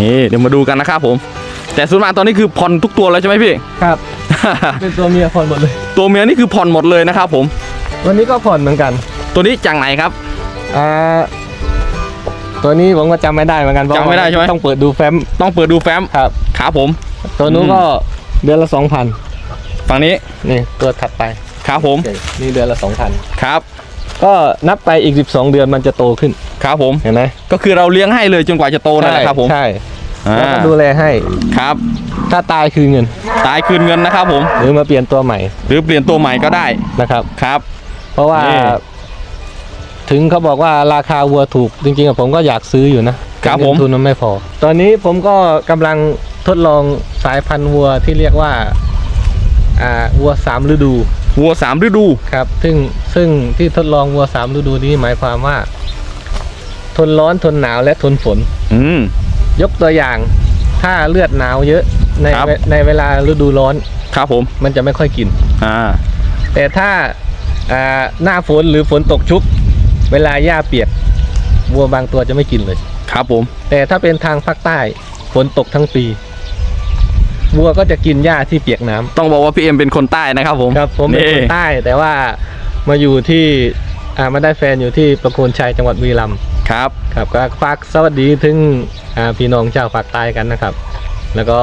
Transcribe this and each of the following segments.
นี่เดี๋ยวมาดูกันนะครับผม แต่ส่วนมากตอนนี้คือผ่อนทุกตัวแล้วใช่ไหมพี่ ครับ เป็นตัวเมียผ่อนหมดเลย ตัวเมียนี่คือผ่อนหมดเลยนะครับผม วันนี้ก็ผ่อนเหมือนกัน ตัวนี้จากไหนครับ อ่า ตัวนี้ผมก็จำไม่ได้เหมือนกันเพราะจำไม่ได้ใช่ไหม ต้องเปิดดูแฟ้ม ต้องเปิดดูแฟ้มครับครับผม ตัวนู้นอืมก็เดือนละสองพันฝั่งนี้นี่ตัวถัดไปครับผม นี่เดือนละสองพันครับ ก็นับไปอีก 12 เดือนมันจะโตขึ้นครับผมเห็นไหมก็คือเราเลี้ยงให้เลยจนกว่าจะโตนั่นแหละครับผมใช่อ่าแล้วก็ดูแลให้ครับ ถ้าตายคืนเงิน ตายคืนเงินนะครับ ผม หรือมาเปลี่ยนตัวใหม่ หรือเปลี่ยนตัวใหม่ก็ได้นะครับครับ เพราะว่านี่ถึงเขาบอกว่าราคาวัวถูกจริงๆอะผมก็อยากซื้ออยู่นะครับผมเงินทุนมันไม่พอ ตอนนี้ผมก็กำลังทดลองสายพันธุ์วัวที่เรียกว่า อ่าวัวสามฤดู วัวสามฤดูครับ ซึ่งซึ่งที่ทดลองวัวสามฤดูนี้หมายความว่า ทนร้อนทนหนาวและทนฝน อืม ยกตัวอย่าง ถ้าเลือดหนาวเยอะในครับเวในเวลาฤดูร้อนครับผม มันจะไม่ค่อยกิน อ่า แต่ถ้าอ่าหน้าฝนหรือฝนตกชุก เวลาหญ้าเปียกวัวบางตัวจะไม่กินเลย ครับผม แต่ถ้าเป็นทางภาคใต้ฝนตกทั้งปี วัวก็จะกินหญ้าที่เปียกน้ำต้องบอกว่าพี่เอ็มเป็นคนใต้นะครับผมครับ ผมเป็นคนใต้แต่ว่ามาอยู่ที่อ่ามาได้แฟนอยู่ที่ประโคนชัยจังหวัดบุรีรัมย์ครับ ครับก็ฝากสวัสดีถึงอ่าพี่น้องชาวภาคใต้กันนะครับ แล้วก็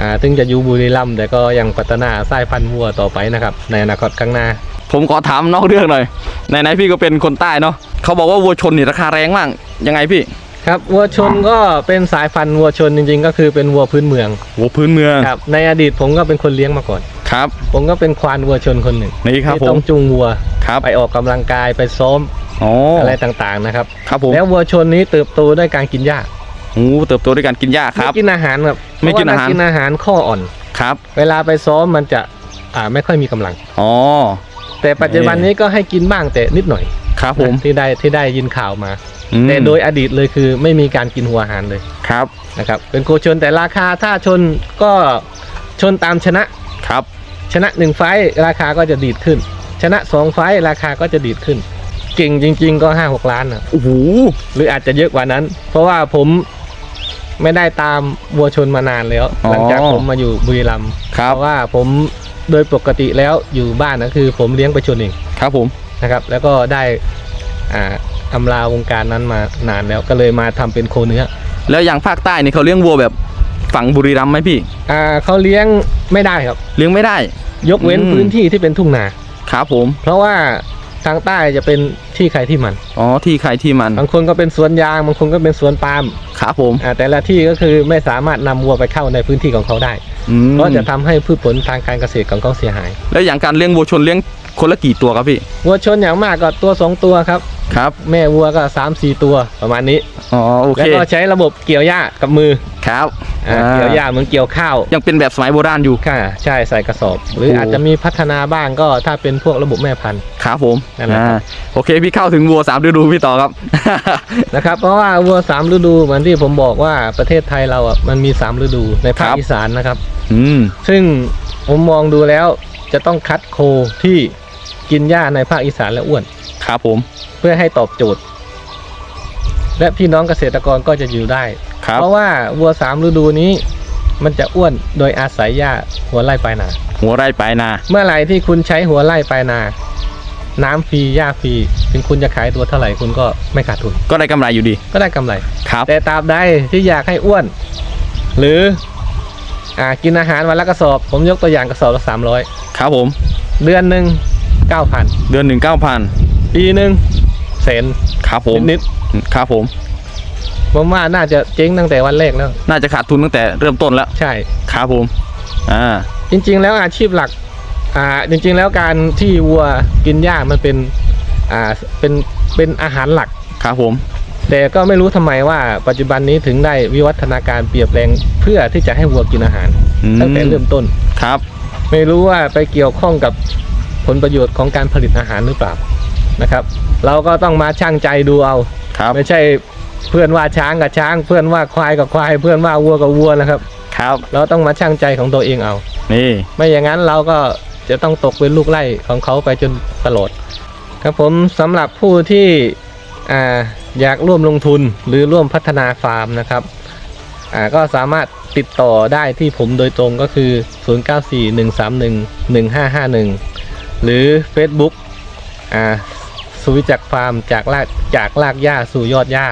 อ่าถึงจะอยู่บุรีรัมย์แต่ก็ยังพัฒนาสายพันธุ์วัวต่อไปนะครับ ในอนาคตข้างหน้า ผมขอถามนอกเรื่องหน่อยไหนๆพี่ก็เป็นคนใต้เนาะเขาบอกว่าวัวชนนี่ราคาแรงมากยังไงพี่ ครับวัวชนก็เป็นสายพันธุ์วัวชนจริงๆ ก็คือเป็นวัวพื้นเมืองวัวพื้นเมืองครับในอดีตผมก็เป็นคนเลี้ยงมาก่อนครับ ผมก็เป็นควานวัวชนคนหนึ่งนี่ครับที่ผต้มองจูงวัวครับไปออกกำลังกายไปซ้อมอ๋อออะไรต่างๆนะครับครับผมแล้ววัวชนนี้เติบโตด้วยการกินหญ้าโอ้เติบโตด้วยการกินหญ้าครับไม่กินอาหารครับไม่กินอาหารเพะว่ถ้กินอาหารข้ออ่อนครับ เวลาไปซ้อมมันจะอ่าไม่ค่อยมีกำลังอ๋อแต่ปัจจุบันนี้ก็ให้กินบ้างแต่นิดหน่อยครับผมนะที่ได้ที่ได้ยินข่าวมาอืม แต่โดยอดีตเลยคือไม่มีการกินหัวอาหารเลยครับนะครับ เป็นโคชนแต่ราคาถ้าชนก็ชนตามชนะครับ ชนะหนึ่งไฟต์ราคาก็จะดีดขึ้น ชนะสองไฟต์ราคาก็จะดีดขึ้น เก่งจริง ๆ ก็ห้าหกล้านนะโอ้โหหรืออาจจะเยอะกว่านั้น เพราะว่าผมไม่ได้ตามวัวชนมานานแล้ว หลังจากผมมาอยู่บุรีรัมย์ครัเพบราะว่าผมโดยปกติแล้วอยู่บ้านนะคือ ผมเลี้ยงไปชนเองครับผมนะครับ แล้วก็ได้ อ่าอำลาวงการนั้นมานานแล้วก็เลยมาทำเป็นโคเนื้อ แล้วอย่างภาคใต้นี่เขาเลี้ยงวัวแบบฝั่งบุรีรัมย์ไหมพี่อ่าเขาเลี้ยงไม่ได้ครับ เลี้ยงไม่ได้ ยกเว้นอืมพื้นที่ที่เป็นทุ่งนาครับผม เพราะว่าทางใต้จะเป็นที่ใครที่มัน อ๋อ ที่ใครที่มัน บางคนก็เป็นสวนยาง บางคนก็เป็นสวนปาล์ม ครับผม อ่า แต่ละที่ก็คือไม่สามารถนำวัวไปเข้าในพื้นที่ของเขาได้อืมก็จะทำให้พืชผลทางการเกษตรของเขาเสียหาย แล้วอย่างการเลี้ยงวัวชนเลี้ยงคนละกี่ตัวครับพี่ วัวชนอย่างมากก็ตัวสองตัวครับ ครับ แม่วัวก็สามสี่ตัวประมาณนี้อ๋อโอแล้วเคก็ใช้ระบบเกี่ยวหญ้ากับมือครับอ่าเกี่ยวหญ้าเหมือนเกี่ยวข้าวยังเป็นแบบสมัยโบราณอยู่ค่ะใช่ใส่กระสอบ หรือโอ้อาจจะมีพัฒนาบ้างก็ถ้าเป็นพวกระบบแม่พันธุ์ครับผมนั่นแหละครับอ่าโอเคพี่เข้าถึงวัวสามฤดูพี่ต่อครับนะครับ เพราะว่าวัวสามฤดูเหมือนที่ผมบอกว่าประเทศไทยเราอะมันมีสามฤดูในภาคครับอีสานนะครับ อืมซึ่งผมมองดูแล้วจะต้องคัดโคที่กินหญ้าในภาคอีสานและอ้วน ครับผมเพื่อให้ตอบโจทย์ และพี่น้องเกษตรกรก็จะอยู่ได้ ครับเพราะว่าวัวสามฤดูนี้ มันจะอ้วนโดยอาศัยหญ้าหัวไร่ปลายนา หัวไร่ปลายนา เมื่อไหร่ที่คุณใช้หัวไร่ปลายนา น้ำฟรีหญ้าฟรีถึงคุณจะขายตัวเท่าไหร่คุณก็ไม่ขาดทุน ก็ได้กำไรอยู่ดีก็ได้กำไร ครับ แต่ตราบใดที่อยากให้อ้วน หรืออ่ากินอาหารวันละกระสอบ ผมยกตัวอย่างกระสอบละสามร้อยครับผม เดือนหนึ่งเก้าพันเดือนหนึ่งเก้าพัน ปีหนึ่งแสนครับผมนิดครับผมๆผมว่าน่าจะเจ๊งตั้งแต่วันแรกแล้ว น่าจะขาดทุนตั้งแต่เริ่มต้นแล้ว ใช่ครับผม อ่า จริง ๆ แล้วอาชีพหลัก อ่า จริง ๆ แล้วการที่วัวกินหญ้ามันเป็น อ่า เป็น เป็นอาหารหลัก ครับผม แต่ก็ไม่รู้ทำไมว่าปัจจุบันนี้ถึงได้วิวัฒนาการเปลี่ยนแปลงเพื่อที่จะให้วัวกินอาหารอืมตั้งแต่เริ่มต้น ครับ ไม่รู้ว่าไปเกี่ยวข้องกับผลประโยชน์ของการผลิตอาหารหรือเปล่า นะครับ เราก็ต้องมาชั่งใจดูเอาครับไม่ใช่เพื่อนว่าช้างกับช้าง เพื่อนว่าควายกับควาย เพื่อนว่าวัวกับวัวนะครับ ครับ เราต้องมาชั่งใจของตัวเองเอา นี่ ไม่อย่างนั้นเราก็จะต้องตกเป็นลูกไล่ของเขาไปจนตลอดครับผมสำหรับผู้ที่อ่าอยากร่วมลงทุนหรือร่วมพัฒนาฟาร์มนะครับอ่าก็สามารถติดต่อได้ที่ผมโดยตรงก็คือ 0941311551 หรือ Facebook อ่า สุวิจักรฟาร์มจากลากจากลากหญ้าสู่ยอดหญ้า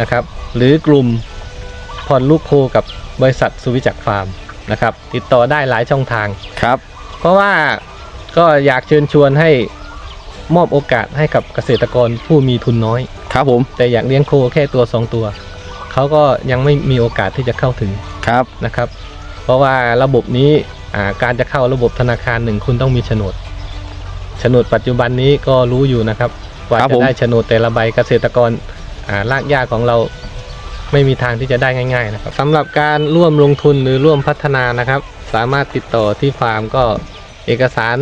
นะครับ หรือกลุ่มผ่อนลูกโคกับบริษัทสุวิจักรฟาร์มนะครับ ติดต่อได้หลายช่องทางครับ เพราะว่าก็อยากเชิญชวนให้มอบโอกาสให้กับเกษตรกรผู้มีทุนน้อย ครับผม แต่อยากเลี้ยงโคแค่ตัว 2 ตัว เขาก็ยังไม่มีโอกาสที่จะเข้าถึงครับนะครับ เพราะว่าระบบนี้อ่าการจะเข้าระบบธนาคารหนึ่งคุณต้องมีโฉนด โฉนดปัจจุบันนี้ก็รู้อยู่นะครับกว่าครับจะผม ได้โฉนดแต่ละใบเกษตรกรอ่ารากหญ้าของเราไม่มีทางที่จะได้ง่าย ๆ นะครับสำหรับการร่วมลงทุนหรือร่วมพัฒนานะครับ สามารถติดต่อที่ฟาร์มก็เอกสาร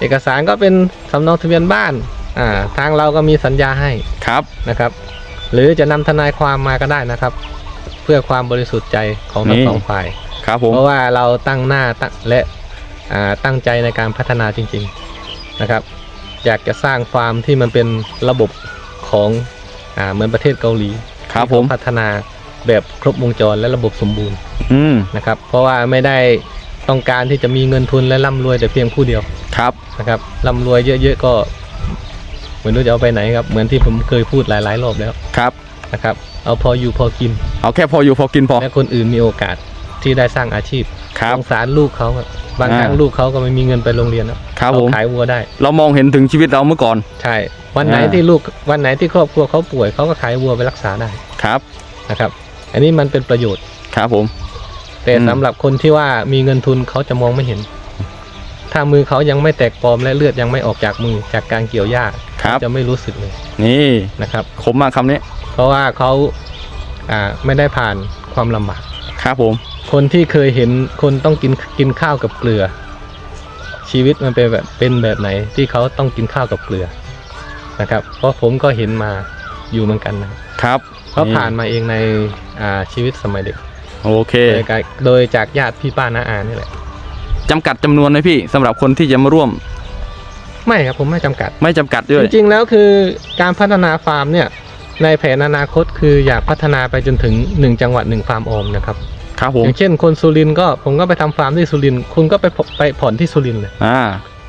เอกสารก็เป็นสำเนาทะเบียนบ้านอ่าทางเราก็มีสัญญาให้ ครับนะครับหรือจะนำทนายความมาก็ได้นะครับ เพื่อความบริสุทธิ์ใจของทั้งนี่สองฝ่าย ครับผมเพราะว่าเราตั้งหน้าตั้งและอ่าตั้งใจในการพัฒนาจริงๆ นะครับ อยากจะสร้างฟาร์มที่มันเป็นระบบของอ่าเหมือนประเทศเกาหลีครับที่ผมเขาพัฒนาแบบครบวงจรและระบบสมบูรณ์อืมนะครับ เพราะว่าไม่ได้ต้องการที่จะมีเงินทุนและร่ำรวยแต่เพียงผู้เดียวครับนะครับร่ำรวยเยอะๆก็ไม่รู้จะเอาไปไหนครับเหมือนที่ผมเคยพูดหลายๆรอบแล้วครับนะครับ เอาพออยู่พอกิน เอาแค่พออยู่พอกินพอและคนอื่นมีโอกาส ที่ได้สร้างอาชีพครับ สงสารลูกเขาอะบางครั้งอ่า ลูกเขาก็ไม่มีเงินไปโรงเรียนแล้วครับเขาผมขายวัวได้ เรามองเห็นถึงชีวิตเราเมื่อก่อน ใช่ วันไหนอ่า ที่ลูกวันไหนที่ครอบครัวเขาป่วยเขาก็ขายวัวไปรักษาได้ครับ นะครับ อันนี้มันเป็นประโยชน์ ครับผม แต่อืม สำหรับคนที่ว่ามีเงินทุนเขาจะมองไม่เห็น ถ้ามือเขายังไม่แตกปลอมและเลือดยังไม่ออกจากมือจากการเกี่ยวหญ้าครับ จะไม่รู้สึกเลยนี่นะครับขมมากคำนี้เพราะว่าเขาอ่าไม่ได้ผ่านความลำบาก ครับผม คนที่เคยเห็นคนต้องกินกินข้าวกับเกลือ ชีวิตมันเป็นแบบเป็นแบบไหนที่เขาต้องกินข้าวกับเกลือนะครับ เพราะผมก็เห็นมาอยู่เหมือนกันนะครับเขาผ่านมาเองในอ่าชีวิตสมัยเด็กโอเคโดยการโดยจากญาติพี่ป้าน้าอานี่แหละจำกัดจำนวนไหมพี่สำหรับคนที่จะมาร่วม ไม่ครับผมไม่จำกัด ไม่จำกัดด้วยจริงๆแล้วคือการพัฒนาฟาร์มเนี่ยในแผนอนาคตคืออยากพัฒนาไปจนถึง 1 จังหวัด1ฟาร์มออมนะครับ ครับผมอย่างเช่นคนสุรินทร์ก็ผมก็ไปทำฟาร์มที่สุรินทร์คุณก็ไปผ่อนไปผ่อนที่สุรินทร์เลย อ่า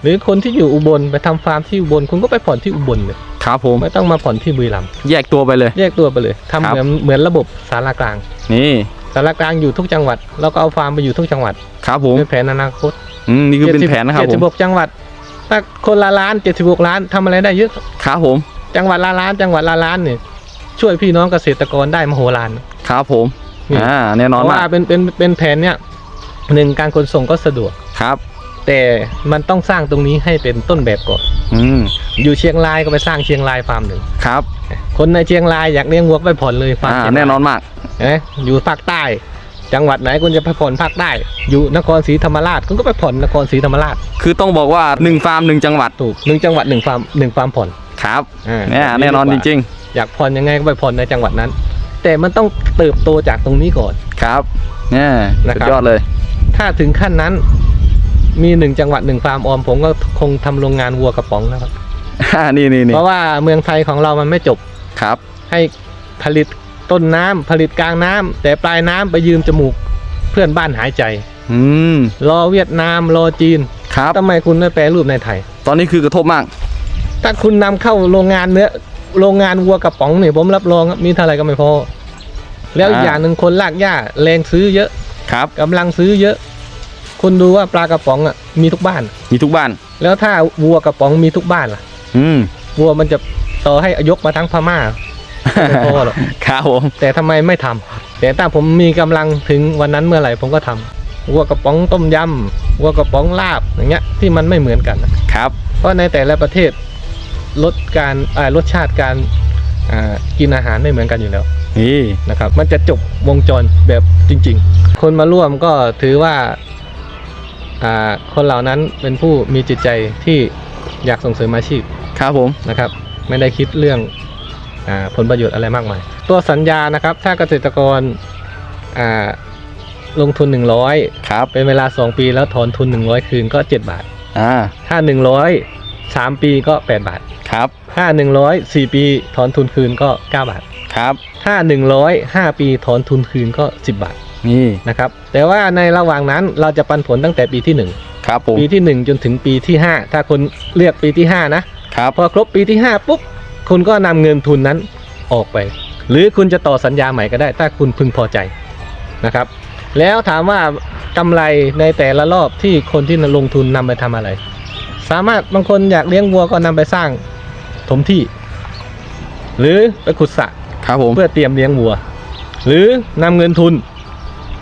หรือคนที่อยู่อุบลไปทำฟาร์มที่อุบลคุณก็ไปผ่อนที่อุบลเลยครับผมไม่ต้องมาผ่อนที่บุรีรัมย์แยกตัวไปเลย แยกตัวไปเลยทำครับ เหมือนเหมือนระบบสารากลางนี่สารกลางอยู่ทุกจังหวัด แล้วก็เอาฟาร์มไปอยู่ทุกจังหวัดครับผมเป็นแผนอนาคตอืมนี่คือเป็นแผนนะครับเจ็ดผสิมบหกจังหวัดถ้าคนละล้านเจ็ดสิบหกล้านทำอะไรได้เยอะ ครับผมจังหวัดละล้านจังหวัดละล้านเนี่ยช่วยพี่น้องเกษตรกรได้มโหฬารครับผมนี่ อ่าแน่นเพอนราะมาว่ากเป็นเป็นเป็นแผนเนี่ยหนึ่งการขนส่งก็สะดวกครับ แต่มันต้องสร้างตรงนี้ให้เป็นต้นแบบก่อนอืมอยู่เชียงรายก็ไปสร้างเชียงรายฟาร์มหนึ่งครับ คนในเชียงรายอยากเลี้ยงวัวก็ไปผ่อนเลยฟาร์มอ่าเชียงรายแน่นอนมากเอ๊ะอยู่ภาคใต้ จังหวัดไหนคุณจะไปผ่อนภาคใต้ อยู่นครศรีธรรมราชคุณก็ไปผ่อนนครศรีธรรมราช คือต้องบอกว่าหนึ่งฟาร์มหนึ่งจังหวัดถูกหนึ่งจังหวัดหนึ่งฟาร์มหนึ่งฟาร์มผ่อนครับอ่าเนี่ยแน่นอนจริงอยากผ่อนยังไงก็ไปผ่อนในจังหวัดนั้น แต่มันต้องเติบโตจากตรงนี้ก่อนๆครับเนี่ยนะสุครัดบ ยอดเลย ถ้าถึงขั้นนั้น มีหนึ่งจังหวัดหนึ่งฟาร์มออม ผมก็คงทำโรงงานวัวกระป๋องนะครับนี่นี่นี่เพราะว่าเมืองไทยของเรามันไม่จบ ครับ ให้ผลิตต้นน้ำผลิตกลางน้ำแต่ปลายน้ำไปยืมจมูกเพื่อนบ้านหายใจ อืมรอเวียดนามรอจีนครับ ทำไมคุณไม่แปรรูปในไทย ตอนนี้คือกระทบมาก ถ้าคุณนำเข้าโรงงานเนื้อ โรงงานวัวกระป๋องเนี่ยผมรับรองครับมีเท่าไหร่ก็ไม่พอ แล้วอีกอ่าอย่างหนึ่งคนลากหญ้าแรงซื้อเยอะครับกำลังซื้อเยอะ คุณดูว่าปลากระป๋องอะมีทุกบ้าน มีทุกบ้าน แล้วถ้าวัวกระป๋องมีทุกบ้านล่ะ อืมวัวมันจะต่อให้ยกมาทั้งพม่าไม่พอหรอกครับผมแต่ทำไมไม่ทำแต่ถ้าผมมีกำลังถึงวันนั้นเมื่อไหร่ผมก็ทำวัวกระป๋องต้มยำวัวกระป๋องลาบอย่างเงี้ยที่มันไม่เหมือนกันครับ เพราะในแต่ละประเทศ ลดการอ่ารสชาติการอ่ากินอาหารไม่เหมือนกันอยู่แล้วนี่นะครับ มันจะจบวงจรแบบจริง ๆ คนมาร่วมก็ถือว่าอ่าคนเหล่านั้นเป็นผู้มีจิตใจที่อยากส่งเสริมอาชีพครับผมนะครับ ไม่ได้คิดเรื่องอาผลประโยชน์อะไรมากมาย ตัวสัญญานะครับ ถ้าเกษตรกรอ่าลงทุน 100ครับเป็นเวลา 2 ปีแล้วถอนทุน 100 คืนก็ 7 บาทอ่าถ้า 100 3 ปีก็ 8 บาท ครับ ถ้า 100 4 ปีถอนทุนคืนก็ 9 บาท ครับ ถ้า 100 5 ปีถอนทุนคืนก็ 10 บาทนี่นะครับ แต่ว่าในระหว่างนั้นเราจะปันผลตั้งแต่ปีที่ครับผม1ปีที่ 1 จนถึงปีที่ 5 ถ้าคนเลือกปีที่ 5 นะครับ พอครบปีที่ 5 ปุ๊บ คุณก็นำเงินทุนนั้นออกไป หรือคุณจะต่อสัญญาใหม่ก็ได้ ถ้าคุณพึงพอใจนะครับ แล้วถามว่ากำไรในแต่ละรอบที่คนที่ลงทุนนำไปทำอะไร สามารถบางคนอยากเลี้ยงวัวก็นำไปสร้าง ถมที่ หรือไปขุดสระครับผมเพื่อเตรียมเลี้ยงวัว หรือนำเงินทุน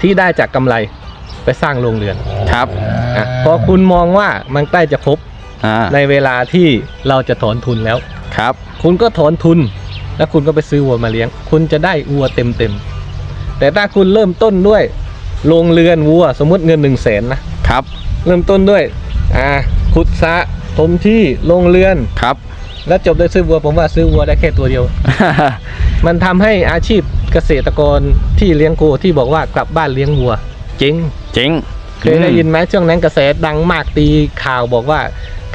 ที่ได้จากกำไรไปสร้างโรงเรือนครับอะพอคุณมองว่ามันใกล้จะครบอ่าในเวลาที่เราจะถอนทุนแล้ว ครับคุณก็ถอนทุน แล้วคุณก็ไปซื้อวัวมาเลี้ยง คุณจะได้วัวเต็มเต็มๆแต่ถ้าคุณเริ่มต้นด้วยโรงเรือนวัวสมมติเงินหนึ่งแสนนะครับเริ่มต้นด้วยอ่าขุดสระถมที่โรงเรือน ครับ แล้วจบด้วยซื้อวัวผมว่าซื้อวัวได้แค่ตัวเดียว มันทำให้อาชีพเกษตรกรที่เลี้ยงโคที่บอกว่ากลับบ้านเลี้ยงวัวเจ๊งเจ๋งเคยได้ยินไหมช่วงนั้นกระแสดังมากตีข่าวบอกว่า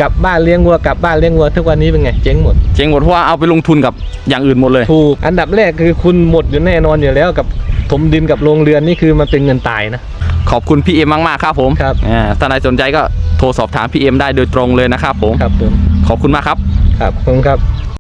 กลับบ้านเลี้ยงวัวกลับบ้านเลี้ยงวัวทุกวันนี้เป็นไงเจ๊งหมดเจ๋งหมดเพราะว่าเอาไปลงทุนกับอย่างอื่นหมดเลยถูกอันดับแรกคือคุณหมดอยู่แน่นอนอยู่แล้วกับถมดินกับโรงเรือนนี่คือมันเป็นเงินตายนะขอบคุณพี่เอ็มมากๆครับผมครับอ่าถ้าใครสนใจก็โทรสอบถามพี่เอ็มได้โดยตรงเลยนะครับผมครับผมขอบคุณมากครับ ครับขอบคุณครับ